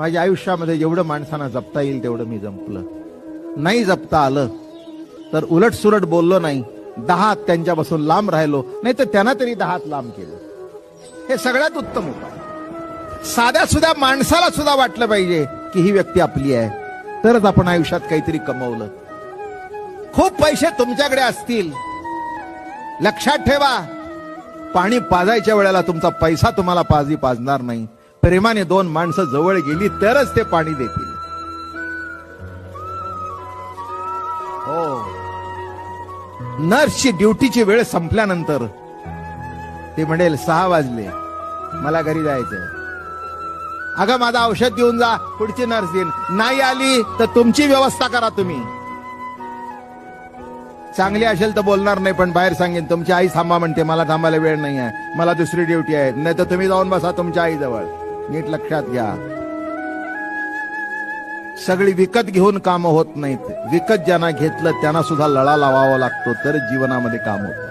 माझ्या आयुष्यामध्ये जेवढं माणसांना जपता येईल तेवढं मी जपलं. नाही जपता आलं तर उलट सुलट बोललो नाही दहा त्यांच्यापासून लांब राहिलो नाही तर त्यांना तरी दहात लांब केलं. हे सगळ्यात उत्तम उपाय. साध्या सुद्धा माणसाला सुद्धा वाटलं पाहिजे की ही व्यक्ती आपली आहे. तरच आपण आयुष्यात काहीतरी कमवलं. खूप पैसे तुमच्याकडे असतील. लक्षात ठेवा. पाणी पाजायच्या वेळेला तुमचा पैसा तुम्हाला पाजी पाजणार नाही. प्रेमाने दोन माणसं जवळ गेली तरच ते पाणी देतील. हो. नर्सची ड्युटीची वेळ संपल्यानंतर ते म्हणेल सहा वाजले. मला घरी जायचंय. अगं माझं औषध देऊन जा पुढची नर्स देईन नाही आली तर तुमची व्यवस्था करा तुम्ही. चांगली असेल तर बोलणार नाही पण बाहेर सांगेन तुमची आई थांबा म्हणते मला थांबायला वेळ नाही आहे. मला दुसरी ड्युटी आहे. नाही तर तुम्ही जाऊन बसा तुमच्या आईजवळ. नीट लक्षात घ्या. सगळी विकत घेऊन कामं होत नाहीत. विकत ज्यांना घेतलं त्यांना सुद्धा लळा लावावा लागतो तर जीवनामध्ये काम होतं.